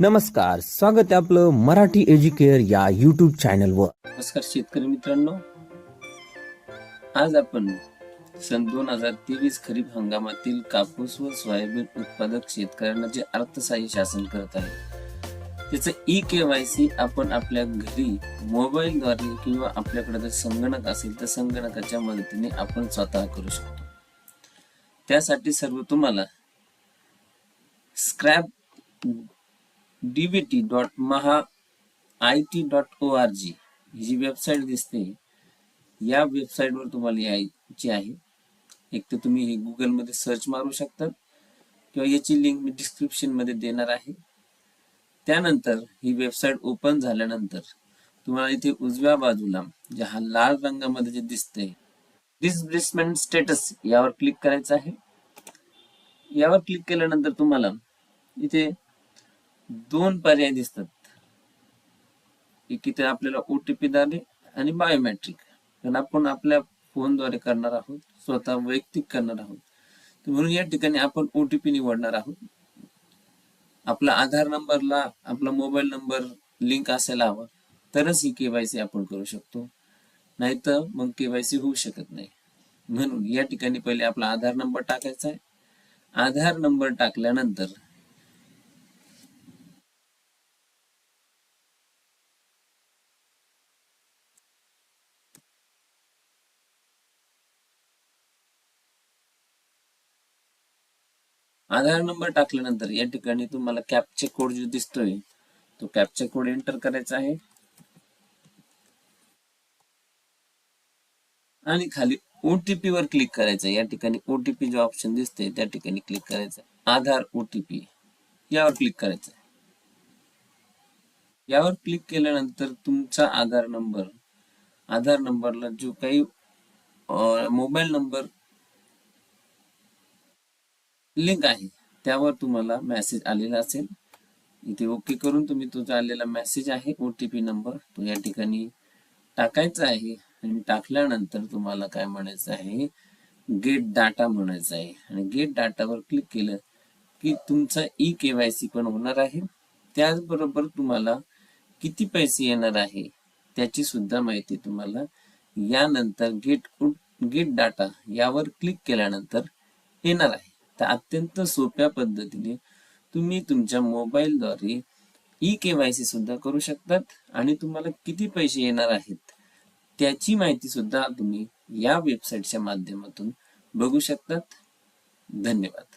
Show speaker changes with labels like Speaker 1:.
Speaker 1: नमस्कार स्वागत आहे आपलं मराठी एज्युकेअर या युट्यूब चॅनलवर
Speaker 2: नमस्कार शेतकरी मित्रांनो. आज आपण सन दोन हजार तेवीस खरीप हंगामातील कापूस व सोयाबीन उत्पादक शेतकऱ्यांना जे अर्थसहाय्य शासन करत आहे त्याचं ई के वाय सी आपण आपल्या घरी मोबाईलद्वारे किंवा आपल्याकडे जर संगणक असेल तर संगणकाच्या मदतीने आपण स्वतः करू शकतो. त्यासाठी सर्व तुम्हाला scrap DBT dot Maha I T dot O R G ही जी वेबसाईट दिसते या वेबसाईटवर तुम्हाला यायची आहे. एक तर तुम्ही हे गुगलमध्ये सर्च मारू शकता किंवा याची लिंक मी डिस्क्रिप्शनमध्ये देणार आहे. त्यानंतर ही वेबसाईट ओपन झाल्यानंतर तुम्हाला इथे उजव्या बाजूला जे हा लाल रंगामध्ये जे दिसतंय डिसप्लेसमेंट स्टेटस यावर क्लिक करायचं आहे. यावर क्लिक केल्यानंतर तुम्हाला इथे दोन पर्याय दिसतात. एक इथे आपल्याला ओटीपी द्वारे आणि बायोमेट्रिक कारण आपण आपल्या फोनद्वारे करणार आहोत स्वतः वैयक्तिक करणार आहोत. म्हणून या ठिकाणी आपण ओटीपी निवडणार आहोत. आपला आधार नंबरला आपला मोबाईल नंबर लिंक असायला हवा. तरच ही केवायसी आपण करू शकतो. नाहीतर मग केवायसी होऊ शकत नाही. म्हणून या ठिकाणी पहिले आपला आधार नंबर टाकायचा आहे. आधार नंबर टाकल्यानंतर आधार नंबर टाकल्यानंतर या ठिकाणी तुम्हाला कॅपचे कोड जो दिसतोय तो कॅपचे कोड एंटर करायचा आहे. आणि खाली ओटीपी वर क्लिक करायचं. या ठिकाणी ओटीपी जो ऑप्शन दिसतोय त्या ठिकाणी क्लिक करायचं. आधार ओटीपी यावर क्लिक करायचं. यावर क्लिक केल्यानंतर तुमचा आधार नंबर आधार नंबरला जो काही मोबाईल नंबर लिंक आहे. त्यावर तुम्हाला मेसेज आलेला असेल. इथे ओके करून तुम्ही तुझा आलेला मेसेज आहे ओ टी पी नंबर तो या ठिकाणी टाकायचा आहे. आणि टाकल्यानंतर तुम्हाला काय म्हणायचं आहे? गेट डाटा म्हणायचं आहे. आणि गेट डाटावर क्लिक केलं की तुमचा ई केवायसी पण होणार आहे. त्याचबरोबर तुम्हाला किती पैसे येणार आहे त्याची सुद्धा माहिती तुम्हाला यानंतर गेट गेट डाटा यावर क्लिक केल्यानंतर येणार आहे. तर अत्यंत सोप्या पद्धतीने तुम्ही तुमच्या मोबाईलद्वारे ई केवायसी सुद्धा करू शकतात आणि तुम्हाला किती पैसे येणार आहेत त्याची माहिती सुद्धा तुम्ही या वेबसाईटच्या माध्यमातून बघू शकतात. धन्यवाद.